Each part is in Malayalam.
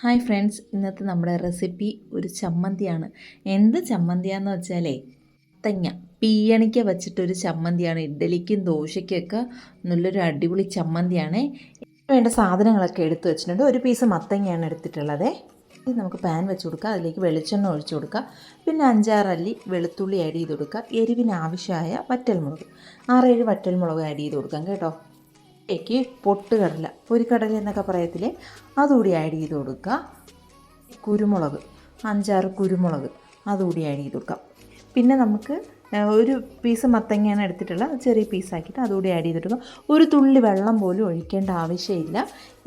ഹായ് ഫ്രണ്ട്സ് ഇന്നത്തെ നമ്മുടെ റെസിപ്പി ഒരു ചമ്മന്തിയാണ്. എന്ത് ചമ്മന്തിയാന്ന് വെച്ചാലേ തങ്ങ. പീയണിക്ക വെച്ചിട്ടൊരു ചമ്മന്തിയാണ് ഇഡ്ഡലിക്കും ദോശയ്ക്കൊക്കെ നല്ലൊരു അടിപൊളി ചമ്മന്തിയാണ്. വേണ്ട സാധനങ്ങളൊക്കെ എടുത്തു വെച്ചിട്ടുണ്ട്. ഒരു പീസ് മത്തങ്ങയാണ് എടുത്തിട്ടുള്ളത്. നമുക്ക് പാൻ വെച്ച് കൊടുക്കുക അതിലേക്ക് വെളിച്ചെണ്ണ ഒഴിച്ചു കൊടുക്കുക പിന്നെ അഞ്ചാറല്ലി വെളുത്തുള്ളി ആഡ് ചെയ്ത് കൊടുക്കുക എരിവിന് ആവശ്യമായ വറ്റൽമുളക്. ആറേഴ് വറ്റൽമുളക് ആഡ് ചെയ്ത് കൊടുക്കാം കേട്ടോ. ഇതിലേക്ക് പൊട്ടുകടല പൊരിക്കടല എന്നൊക്കെ പറയത്തില്ലേ? അതുകൂടി ആഡ് ചെയ്ത് കൊടുക്കുക. കുരുമുളക് അഞ്ചാറ് കുരുമുളക് അതുകൂടി ആഡ് ചെയ്ത് കൊടുക്കാം. പിന്നെ നമുക്ക് ഒരു പീസ് മത്തങ്ങയാണ് എടുത്തിട്ടുള്ളത്. അത് ചെറിയ പീസാക്കിയിട്ട് അതുകൂടി ആഡ് ചെയ്തിട്ട് ഒരു തുള്ളി വെള്ളം പോലും ഒഴിക്കേണ്ട ആവശ്യമില്ല.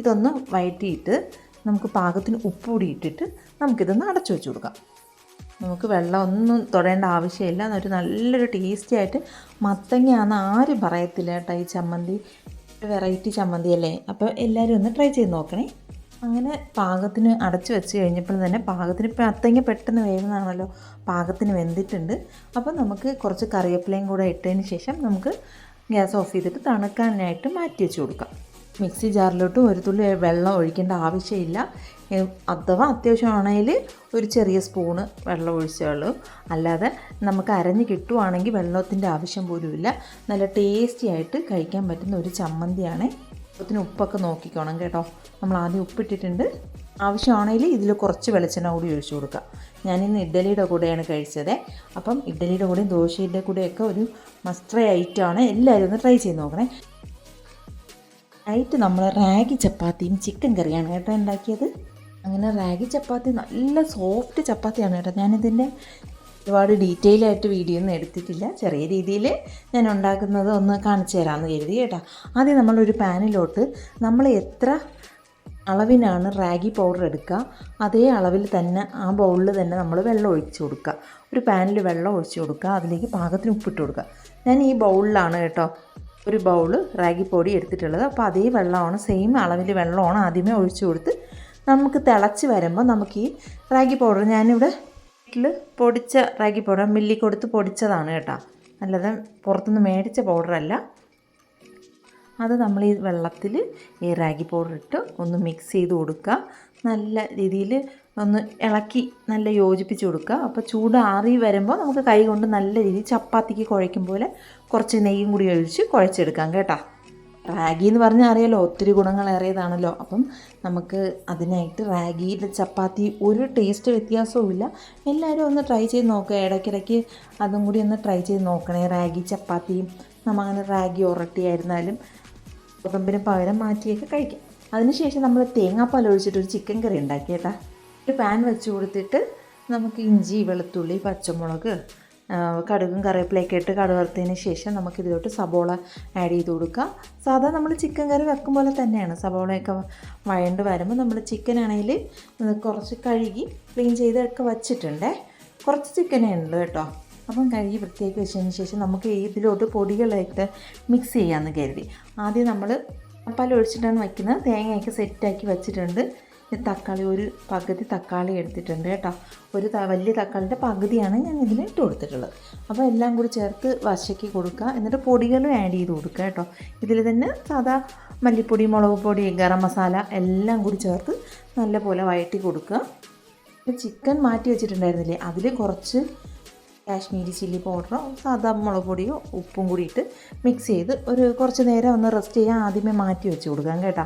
ഇതൊന്ന് വഴറ്റിയിട്ട് നമുക്ക് പാകത്തിന് ഉപ്പ് കൂടി ഇട്ടിട്ട് നമുക്കിതൊന്ന് അടച്ചു വെച്ച് കൊടുക്കാം. നമുക്ക് വെള്ളം ഒന്നും തൊടേണ്ട ആവശ്യമില്ല. ഒരു നല്ലൊരു ടേസ്റ്റി ആയിട്ട് മത്തങ്ങയാണെന്ന് ആരും പറയത്തില്ല കേട്ടോ ഈ ചമ്മന്തി. വെറൈറ്റി ചമ്മന്തി അല്ലേ? അപ്പോൾ എല്ലാവരും ഒന്ന് ട്രൈ ചെയ്ത് നോക്കണേ. അങ്ങനെ പാകത്തിന് അടച്ചു വെച്ച് കഴിഞ്ഞപ്പോൾ തന്നെ പാകത്തിന് ഇപ്പോൾ അത്തങ്ങ പെട്ടെന്ന് വേവുന്നതാണല്ലോ. പാകത്തിന് വെന്തിട്ടുണ്ട്. അപ്പോൾ നമുക്ക് കുറച്ച് കറിവേപ്പിലയും കൂടെ ഇട്ടതിന് ശേഷം നമുക്ക് ഗ്യാസ് ഓഫ് ചെയ്തിട്ട് തണുക്കാനായിട്ട് മാറ്റി വെച്ച് കൊടുക്കാം. മിക്സി ജാറിലോട്ടും ഒരു തുള്ളി വെള്ളം ഒഴിക്കേണ്ട ആവശ്യമില്ല. അഥവാ അത്യാവശ്യമാണെങ്കിൽ ഒരു ചെറിയ സ്പൂണ് വെള്ളം ഒഴിച്ചുള്ളൂ അല്ലാതെ നമുക്ക് അരഞ്ഞ് കിട്ടുവാണെങ്കിൽ വെള്ളത്തിന്റെ ആവശ്യം പോലുമില്ല. നല്ല ടേസ്റ്റി ആയിട്ട് കഴിക്കാൻ പറ്റുന്ന ഒരു ചമ്മന്തിയാണ്. അതിന് ഉപ്പൊക്കെ നോക്കിക്കോണം കേട്ടോ. നമ്മൾ ആദ്യം ഉപ്പിട്ടിട്ടുണ്ട്. ആവശ്യമാണെങ്കിൽ ഇതിൽ കുറച്ച് വെളിച്ചെണ്ണ കൂടി ഒഴിച്ചു കൊടുക്കുക. ഞാനിന്ന് ഇഡ്ഡലിയുടെ കൂടെയാണ് കഴിച്ചത്. അപ്പം ഇഡ്ഡലിയുടെ കൂടെയും ദോശയുടെ കൂടെയൊക്കെ ഒരു മസ്റ്റർ ഐറ്റമാണ് എല്ലാവരും ഒന്ന് ട്രൈ ചെയ്ത് നോക്കണേ. നൈറ്റ് നമ്മൾ റാഗി ചപ്പാത്തിയും ചിക്കൻ കറിയാണ് കേട്ടോ ഉണ്ടാക്കിയത്. അങ്ങനെ റാഗി ചപ്പാത്തി നല്ല സോഫ്റ്റ് ചപ്പാത്തിയാണ് കേട്ടോ. ഞാനിതിന്റെ ഒരുപാട് ഡീറ്റെയിൽ ആയിട്ട് വീഡിയോ ഒന്നും എടുത്തിട്ടില്ല. ചെറിയ രീതിയിൽ ഞാൻ ഉണ്ടാക്കുന്നത് ഒന്ന് കാണിച്ചു തരാമെന്ന് കരുതി കേട്ടോ. ആദ്യം നമ്മളൊരു പാനിലോട്ട് നമ്മൾ എത്ര അളവിനാണ് റാഗി പൗഡർ എടുക്കുക അതേ അളവിൽ തന്നെ ആ ബൗളിൽ തന്നെ നമ്മൾ വെള്ളം ഒഴിച്ച് കൊടുക്കുക. ഒരു പാനിൽ വെള്ളം ഒഴിച്ച് കൊടുക്കുക അതിലേക്ക് പാകത്തിന് ഉപ്പിട്ട് കൊടുക്കുക. ഞാൻ ഈ ബൗളിലാണ് കേട്ടോ ഒരു ബൗൾ റാഗി പൊടി എടുത്തിട്ടുള്ളത്. അപ്പോൾ അതേ വെള്ളമാണ് സെയിം അളവിൽ വെള്ളമാണ് ആദ്യമേ ഒഴിച്ചു കൊടുത്ത് നമുക്ക് തിളച്ച് വരുമ്പോൾ നമുക്ക് ഈ റാഗി പൗഡർ ഞാനിവിടെ വീട്ടിൽ പൊടിച്ച റാഗി പൗഡർ മില്ലി കൊടുത്ത് പൊടിച്ചതാണ് കേട്ടോ. അല്ലാതെ പുറത്തുനിന്ന് മേടിച്ച പൗഡറല്ല അത് നമ്മൾ ഈ വെള്ളത്തിൽ ഈ റാഗി പൗഡർ ഇട്ട് ഒന്ന് മിക്സ് ചെയ്ത് കൊടുക്കുക. നല്ല രീതിയിൽ ഒന്ന് ഇളക്കി നല്ല യോജിപ്പിച്ച് കൊടുക്കുക. അപ്പോൾ ചൂട് ആറി വരുമ്പോൾ നമുക്ക് കൈ കൊണ്ട് നല്ല രീതിയിൽ ചപ്പാത്തിക്ക് കുഴയ്ക്കും പോലെ കുറച്ച് നെയ്യും കൂടി ഒഴിച്ച് കുഴച്ചെടുക്കാം കേട്ടോ. റാഗി എന്ന് പറഞ്ഞാൽ അറിയാലോ ഒത്തിരി ഗുണങ്ങളേറിയതാണല്ലോ അപ്പം നമുക്ക് അതിനായിട്ട് റാഗിയുടെ ചപ്പാത്തി ഒരു ടേസ്റ്റ് വ്യത്യാസവും ഇല്ല. എല്ലാവരും ഒന്ന് ട്രൈ ചെയ്ത് നോക്കുക ഇടയ്ക്കിടയ്ക്ക് അതും കൂടി ഒന്ന് ട്രൈ ചെയ്ത് നോക്കണേ. റാഗി ചപ്പാത്തിയും നമ്മളങ്ങനെ റാഗി ഉരട്ടിയായിരുന്നാലും ഗോതമ്പിന് പകരം മാറ്റിയൊക്കെ കഴിക്കാം. അതിനുശേഷം നമ്മൾ തേങ്ങാപ്പാൽ ഒഴിച്ചിട്ട് ഒരു ചിക്കൻ കറി ഉണ്ടാക്കി കേട്ടാ ഒരു പാൻ വെച്ച് കൊടുത്തിട്ട് നമുക്ക് ഇഞ്ചി വെളുത്തുള്ളി പച്ചമുളക് കടുകും കറിവേപ്പിലയൊക്കെ ഇട്ട് കടുക് വറുത്തതിന് ശേഷം നമുക്ക് ഇതിലോട്ട് സബോള ആഡ് ചെയ്ത് കൊടുക്കുക സാധാ നമ്മൾ ചിക്കൻ കറി വെക്കും പോലെ തന്നെയാണ്. സബോളയൊക്കെ വഴണ്ട് വരുമ്പോൾ നമ്മൾ ചിക്കൻ ആണെങ്കിൽ കുറച്ച് കഴുകി ക്ലീൻ ചെയ്തൊക്കെ വച്ചിട്ടുണ്ടേ. കുറച്ച് ചിക്കനേ ഉള്ളൂ കേട്ടോ. അപ്പം കഴുകി വൃത്തിയാക്കി വെച്ചതിന് ശേഷം നമുക്ക് ഇതിലോട്ട് പൊടികളായിട്ട് മിക്സ് ചെയ്യാമെന്ന് കരുതി. ആദ്യം നമ്മൾ പാൽ ഒഴിച്ചിട്ടാണ് വയ്ക്കുന്നത് തേങ്ങയൊക്കെ സെറ്റാക്കി വെച്ചിട്ടുണ്ട്. ഈ തക്കാളി ഒരു പകുതി തക്കാളി എടുത്തിട്ടുണ്ട് കേട്ടോ. ഒരു വലിയ തക്കാളിന്റെ പകുതിയാണ് ഞാൻ ഇതിൽ ഇട്ട് കൊടുത്തിട്ടുള്ളത്. അപ്പോൾ എല്ലാം കൂടി ചേർത്ത് വശക്കി കൊടുക്കുക. എന്നിട്ട് പൊടികളും ആഡ് ചെയ്ത് കൊടുക്കുക കേട്ടോ. ഇതിൽ തന്നെ സാധാ മല്ലിപ്പൊടി മുളക് പൊടി ഗരം മസാല എല്ലാം കൂടി ചേർത്ത് നല്ലപോലെ വഴറ്റി കൊടുക്കുക. ഇപ്പോൾ ചിക്കൻ മാറ്റി വെച്ചിട്ടുണ്ടായിരുന്നില്ലേ? അതിൽ കുറച്ച് കാശ്മീരി ചില്ലി പൗഡറോ സാധാ മുളക് പൊടിയോ ഉപ്പും കൂടിയിട്ട് മിക്സ് ചെയ്ത് ഒരു കുറച്ച് നേരം ഒന്ന് റെസ്റ്റ് ചെയ്യാൻ ആദ്യമേ മാറ്റി വെച്ച് കൊടുക്കാം കേട്ടോ.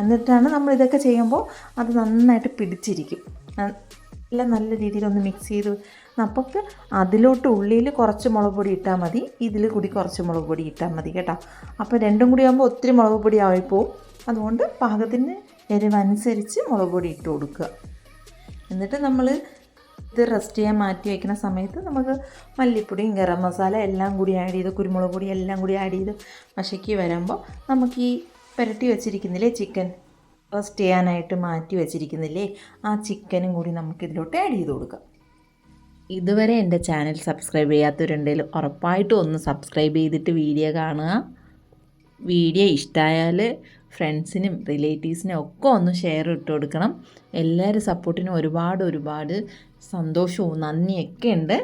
എന്നിട്ടാണ് നമ്മൾ ഇതൊക്കെ ചെയ്യുമ്പോൾ അത് നന്നായിട്ട് പിടിച്ചിരിക്കും. നല്ല നല്ല രീതിയിൽ ഒന്ന് മിക്സ് ചെയ്ത് നമുക്ക് അതിലോട്ട് ഉള്ളിയിൽ കുറച്ച് മുളക് പൊടി ഇട്ടാൽ മതി. ഇതിൽ കൂടി കുറച്ച് മുളക് പൊടി ഇട്ടാൽ മതി കേട്ടോ. അപ്പോൾ രണ്ടും കൂടി ആകുമ്പോൾ ഒത്തിരി മുളക് പൊടി ആയിപ്പോവും. അതുകൊണ്ട് പാകത്തിന് എരിവനുസരിച്ച് മുളക് പൊടി ഇട്ട് കൊടുക്കുക. എന്നിട്ട് നമ്മൾ ഇത് റെസ്റ്റ് ചെയ്യാൻ മാറ്റി വയ്ക്കുന്ന സമയത്ത് നമുക്ക് മല്ലിപ്പൊടിയും ഗരം മസാല എല്ലാം കൂടി ആഡ് ചെയ്ത് കുരുമുളക് പൊടി എല്ലാം കൂടി ആഡ് ചെയ്ത് മഷക്കി വരുമ്പോൾ നമുക്ക് ഈ പുരട്ടി വെച്ചിരിക്കുന്നില്ലേ ചിക്കൻ? റോസ്റ്റ് ചെയ്യാനായിട്ട് മാറ്റി വെച്ചിരിക്കുന്നില്ലേ? ആ ചിക്കനും കൂടി നമുക്ക് ഇതിലോട്ട് ആഡ് ചെയ്ത് കൊടുക്കാം. ഇതുവരെ എന്റെ ചാനൽ സബ്സ്ക്രൈബ് ചെയ്യാത്തവരുണ്ടെങ്കിൽ ഉറപ്പായിട്ടും ഒന്ന് സബ്സ്ക്രൈബ് ചെയ്തിട്ട് വീഡിയോ കാണുക. വീഡിയോ ഇഷ്ടമായാൽ ഫ്രണ്ട്സിനും റിലേറ്റീവ്സിനും ഒക്കെ ഒന്ന് ഷെയർ ഇട്ട് കൊടുക്കണം. എല്ലാവരും സപ്പോർട്ടിനും ഒരുപാട് ഒരുപാട് സന്തോഷവും നന്ദിയൊക്കെ ഉണ്ട്.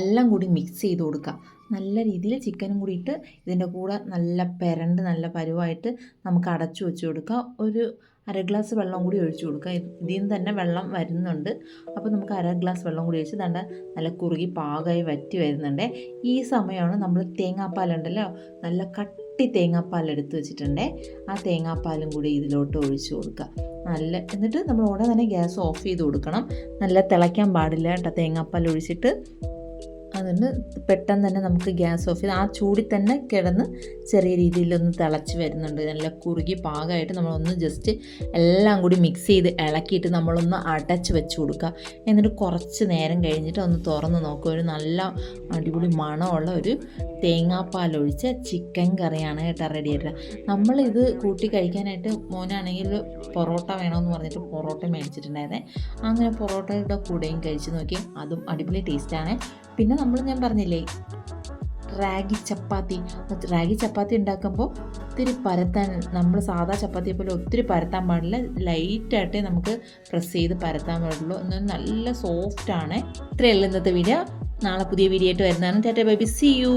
എല്ലാം കൂടി മിക്സ് ചെയ്ത് കൊടുക്കുക നല്ല രീതിയിൽ ചിക്കനും കൂടി ഇട്ട് ഇതിന്റെ കൂടെ നല്ല പെരണ്ട് നല്ല പരുവായിട്ട് നമുക്ക് അടച്ചു വെച്ച് കൊടുക്കുക ഒരു അര ഗ്ലാസ് വെള്ളം കൂടി ഒഴിച്ചു കൊടുക്കുക ഇത് ഇതിൽ നിന്ന് തന്നെ വെള്ളം വരുന്നുണ്ട്. അപ്പോൾ നമുക്ക് അര ഗ്ലാസ് വെള്ളം കൂടി ഒഴിച്ച് തണ്ട നല്ല കുറുകി പാകമായി വറ്റി വരുന്നുണ്ട്. ഈ സമയമാണ് നമ്മൾ തേങ്ങാപ്പാലുണ്ടല്ലോ നല്ല കട്ടി തേങ്ങാപ്പാൽ എടുത്ത് വെച്ചിട്ടുണ്ടേ ആ തേങ്ങാപ്പാലും കൂടി ഇതിലോട്ട് ഒഴിച്ചു കൊടുക്കുക. നല്ല എന്നിട്ട് നമ്മൾ ഉടനെ തന്നെ ഗ്യാസ് ഓഫ് ചെയ്ത് കൊടുക്കണം. നല്ല തിളയ്ക്കാൻ പാടില്ല കേട്ടോ തേങ്ങാപ്പാൽ ഒഴിച്ചിട്ട്. അതിന് പെട്ടെന്ന് തന്നെ നമുക്ക് ഗ്യാസ് ഓഫ് ചെയ്ത് ആ ചൂടിൽ തന്നെ കിടന്ന് ചെറിയ രീതിയിലൊന്ന് തിളച്ച് വരുന്നുണ്ട്. നല്ല കുറുകി പാകമായിട്ട് നമ്മളൊന്ന് ജസ്റ്റ് എല്ലാം കൂടി മിക്സ് ചെയ്ത് ഇളക്കിയിട്ട് നമ്മളൊന്ന് അടച്ച് വെച്ച് കൊടുക്കുക എന്നിട്ട് കുറച്ച് നേരം കഴിഞ്ഞിട്ട് ഒന്ന് തുറന്ന് നോക്കുക ഒരു നല്ല അടിപൊളി മണമുള്ള ഒരു തേങ്ങാപ്പാൽ ഒഴിച്ച ചിക്കൻ കറിയാണ് കേട്ടോ റെഡി ആയിട്ട് നമ്മളിത് കൂട്ടി കഴിക്കാനായിട്ട് മോനാണെങ്കിൽ പൊറോട്ട വേണമെന്ന് പറഞ്ഞിട്ട് പൊറോട്ട മേടിച്ചിട്ടുണ്ടായിരുന്നേ. അങ്ങനെ പൊറോട്ടയുടെ കൂടെയും കഴിച്ച് നോക്കി അതും അടിപൊളി ടേസ്റ്റാണ് പിന്നെ നമ്മൾ ഞാൻ പറഞ്ഞില്ലേ റാഗി ചപ്പാത്തി. റാഗി ചപ്പാത്തി ഉണ്ടാക്കുമ്പോൾ ഒത്തിരി പരത്താൻ നമ്മൾ സാധാ ചപ്പാത്തിയെ പോലെ ഒത്തിരി പരത്താൻ പാടില്ല. ലൈറ്റായിട്ടേ നമുക്ക് പ്രസ് ചെയ്ത് പരത്താൻ പാടുള്ളൂ. എന്നാൽ നല്ല സോഫ്റ്റ് ആണ്. ഇത്രയല്ല ഇന്നത്തെ വീഡിയോ നാളെ പുതിയ വീഡിയോ ആയിട്ട് വരുന്നതാണ്. Tata Baiby C U